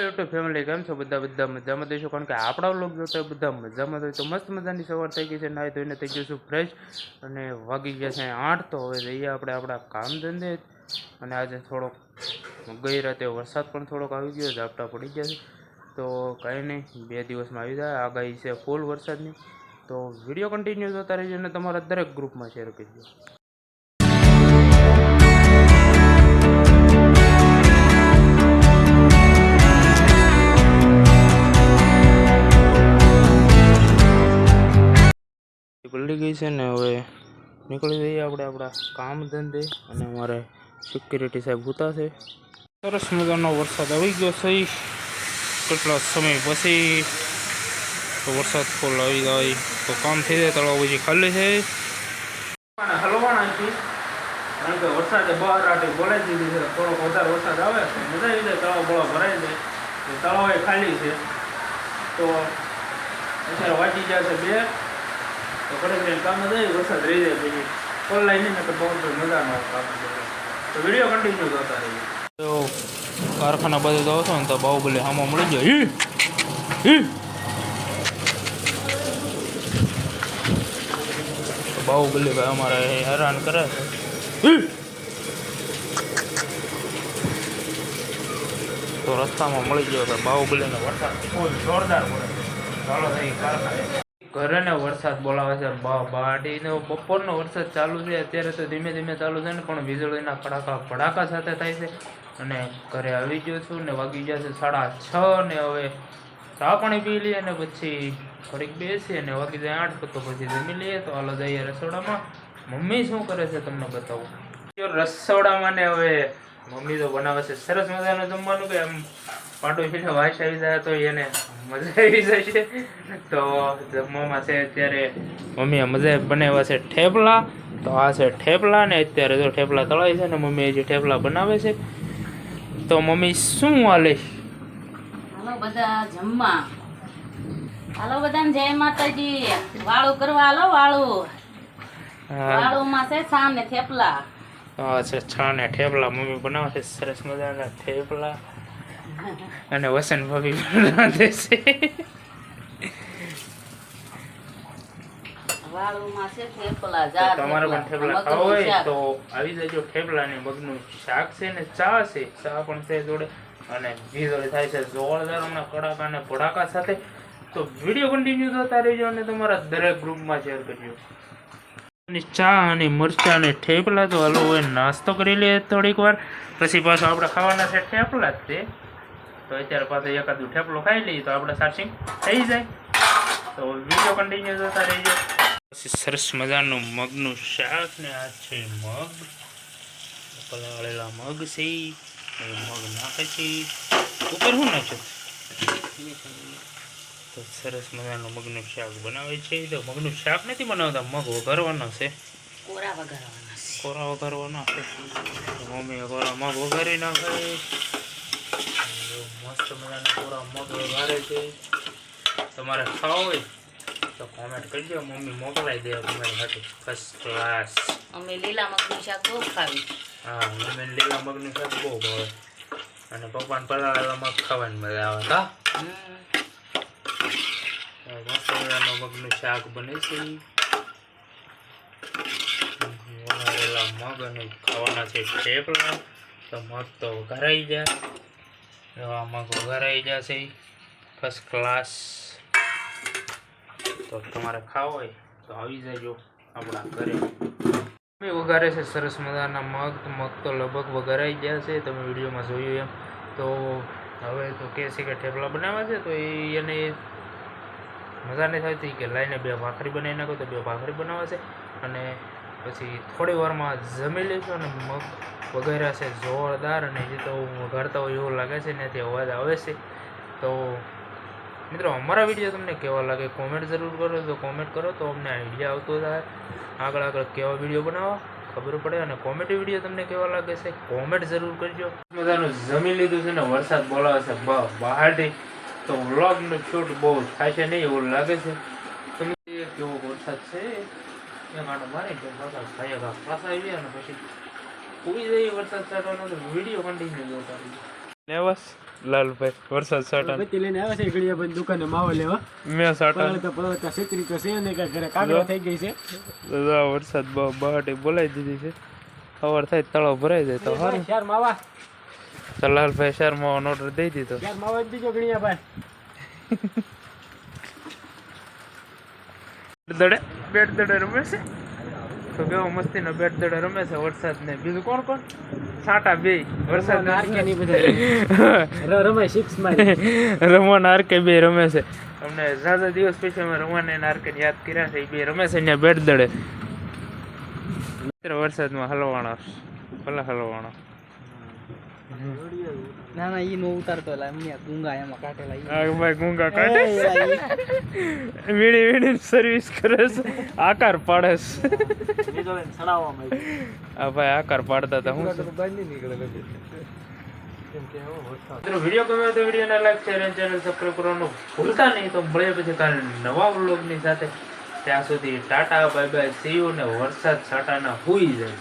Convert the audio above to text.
YouTube family કેમ છો? બધા બધા મજામાં દઈશું કારણ કે આપણા લોક જોતા બધા મજામાં હોય તો મસ્ત મજાની સવાર થઈ ગઈ છે નાહી ધોઈને થઈ ગયું છું ફ્રેશ અને વાગી ગયા છે આઠ, તો હવે જઈએ આપણે આપણા કામ ધંધે. અને આજે થોડોક ગઈ રાતે વરસાદ પણ થોડોક આવી ગયો, ઝાપટા પડી ગયા છે. તો કાંઈ નહીં, બે દિવસમાં આવી જાય. આગાહી છે ફૂલ વરસાદની. તો વીડિયો કન્ટિન્યુ જોતા રહેજો અને તમારા દરેક ગ્રુપમાં શેર કરજો. પલળી ગઈ છે ને હવે નીકળી જઈએ આપણે આપણા કામ ધંધે અને અમારે સિક્યુરિટી સાહેબ ભૂતા છે. સરસ મજાનો વરસાદ આવી ગયો છે. કેટલા સમય પછી તો વરસાદ ફૂલ આવી જાય તો કામ થઈ જાય, તળાવ પછી ખાલી છે. હલવાના દીધી છે. વરસાદ આવે મજા તળાવ બળાવ ભરાઈ જાય તો તળાવ ખાલી છે. તો અત્યારે વાંચી જશે બે. તો કડક કામ જાય વરસાદ રહી જાય પછી ઓનલાઈન લાઈને તો બહુ તો મજા ન કામ તો. વીડિયો કન્ટિન્યુ જોતા રહીએ. તો કારખાના બધું જાઓ છો ને તો બાહુબલી આમાં મળી જાય હી! હી! તો બાહુબલી ભાઈ અમારે હેરાન કરે છે. તો રસ્તામાં મળી ગયો કે બાહુબલીનો વરસાદ. ફૂલ જોરદાર પડે ચાલો થઈ કારખાને. ઘરે ને વરસાદ બોલાવે છે. બાડીનો બપોરનો વરસાદ ચાલુ છે. અત્યારે તો ધીમે ધીમે ચાલુ છે ને, પણ વીજળીના કડાકા ભડાકા સાથે થાય છે. અને ઘરે આવી ગયો છું ને વાગી ગયા છે સાડા છ ને હવે ચા પાણી પી લઈએ ને પછી ઘડીક બેસીએ ને વાગી જાય આઠ તો પછી જમી લઈએ. તો હાલો જઈએ રસોડામાં. મમ્મી શું કરે છે તમને બતાવું? રસોડામાં ને હવે મમ્મી તો બનાવે છે. સરસ મજાનું જમવાનું કે આમ પાંડુ છે વાસ આવી જાય તો એને મજા આવી જશે. તો જમવામાં છે અત્યારે મમ્મીએ મજા બનાવ્યા છે ઠેપલા. તો આ છે ઠેપલા ને અત્યારે જો ઠેપલા તળાય છે ને મમ્મી હજી ઠેપલા બનાવે છે. તો મમ્મી શું હાલે? હાલો બધા જમવા. હાલો બધાને જય માતાજી. વાળું કરવા હાલો વાળું. વાળુંમાં છે સામે થેપલા. છે છા ઠેપલા મમ્મી બનાવે સરસ મજાના ઠેપલા. અને વસંત ભાભી રાંધે છે. તમારે પણ થેપલા ખાવા હોય તો આવી જજો થેપલા ને મગનું શાક છે ને ચા છે. ચા પણ છે જોડે અને વીજળી થાય છે. જોરદાર હમણાં કડાકા અને ભડાકા સાથે. તો વીડિયો કન્ટિન્યુ થતા રહેજો અને તમારા દરેક ગ્રુપમાં શેર કરજો. ચા અને મરચા અને ઠેપલા તો હાલો હવે નાસ્તો કરી લઈએ થોડીક વાર. પછી પાછું આપણે ખાવાના છે ઠેપલા જ તે. તો અત્યારે પાછો એકાદું ઠેપલો ખાઈ લઈએ તો આપણે સાચી થઈ જાય. તો વીડિયો કન્ટિન્યુ થતા રહેજો. પછી સરસ મજાનું મગનું શાક ને આ છે મગ. પલાળેલા મગ છે. મગ નાખે છે. ઉપર શું નાખે છે તો સરસ મજાનું મગનું શાક બનાવે છે તો મગનું શાક નથી બનાવતા મગ વઘારવાનો છે. કોરા વઘારવાના છે. કોરા વઘારવાનો છે? મમ્મી કોરા મગ વઘારી નાખે. મસ્ત મજાના કોરા મગ વઘારે છે. તમારે ખાવ હોય તો કોમેન્ટ કરજો મમ્મી મોકલાઈ દે તમારી માટે ફર્સ્ટ ક્લાસ અમે લીલા મગનું શાક બહુ ખાવી. હા મમ્મીને લીલા મગનું શાક બહુ ભાવે. અને પપ્પાને પલાળેલા મગ ખાવાની મજા આવે હા? મજાનું મગનું શાક બને છે વઘારેલા મગ અને ખાવાના છે થેપલા. તો મગ તો વઘારાઈ જાય. એવા મગ વઘારાઈ જશે ફર્સ્ટ ક્લાસ તો તમારે ખાવો હોય તો આવી જજો આપણા ઘરે. મમ્મી વઘારે છે સરસ મજાના મગ. મગ તો લગભગ વઘારાઈ ગયા છે. તમે વિડીયોમાં જોયું એમ. તો હવે તો કહે છે કે ઠેપલા બનાવવા છે તો એને મજા નહીં થતી કે લાઈને બે ભાખરી બનાવી નાખો તો બે ભાખરી બનાવે છે. અને પછી થોડી વારમાં જમી લઈશું અને મગ વગેરે છે જોરદાર અને જે તો વઘારતા હોય એવું લાગે છે ને તે અવાજ આવે છે. તો મિત્રો અમારા વીડિયો તમને કેવા લાગે કોમેન્ટ જરૂર કરો તો કોમેન્ટ કરો તો અમને આઈડિયા આવતો થાય આગળ આગળ કેવા વીડિયો બનાવવા ખબર પડે અને કોમેડી વીડિયો તમને કેવા લાગે છે કોમેન્ટ જરૂર કરજો. મજાનું જમી લીધું છે ને વરસાદ બોલાવે છે, બહારથી તો વ્લોગનું શૂટ બહુ થાય છે નહીં એવું લાગે છે. તમે કેવો વરસાદ છે એ માટે મારે કે વરસાદ થાય પાછા આવી ગયા ને પછી કોઈ જઈએ વરસાદ ચાલવાનો તો વીડિયો કન્ટિન્યુ જોતા રહીએ નેવાસ લાલભાઈ વરસાદ સાટા પતિ લઈને આવે છે ઘડિયા ભાઈ દુકાને માવો લેવા. મેં સાટા પણ તો પર્વત છેતરી તો છે ને કે ઘરે કાગડા થઈ ગઈ છે. વરસાદ બહુ બહાટી બોલાવી દીધી છે. સવાર થાય તળાવ ભરાઈ જાય તો હારું. ચાર માવા. તો લાલભાઈ શર્માવાનો ઓર્ડર દઈ દીધો ચાર માવા જ દીજો ઘડિયા ભાઈ દડે બેટ દડે રમે છે તો કેવો મસ્તીનો બેટ દડે રમે છે વરસાદ ને બીજું કોણ કોણ છાંટા બે વરસાદ નારકે ની બધા રમાય સિક્સ મારી રમવાન આરકે બે રમે છે અમને ઝાઝા દિવસ પછી અમે રમવાને અને આરકે યાદ કર્યા છે એ બે રમે છે અહીંયા બેટ દડે મિત્ર વરસાદમાં હલવાણો ભલે હલવાણો ના ના ઈ નો ઉતારતો એટલે એમને ગુંગા એમાં કાઢેલા આ ભાઈ ગુંગા કાઢે? વીડી વીડી સર્વિસ કરે છે. આકાર પાડે છે. આ ભાઈ આકાર પાડતા હતા હું વીડિયો ગમ્યો તો વિડીયોને લાઈક શેર અને ચેનલ સબસ્ક્રાઈબ કરવાનું ભૂલતા નહીં. તો મળીએ પછી કાલે નવા વ્લોગની સાથે. ત્યાં સુધી tata bye bye see you ને વરસાદ છાટાના હુઈ જાય.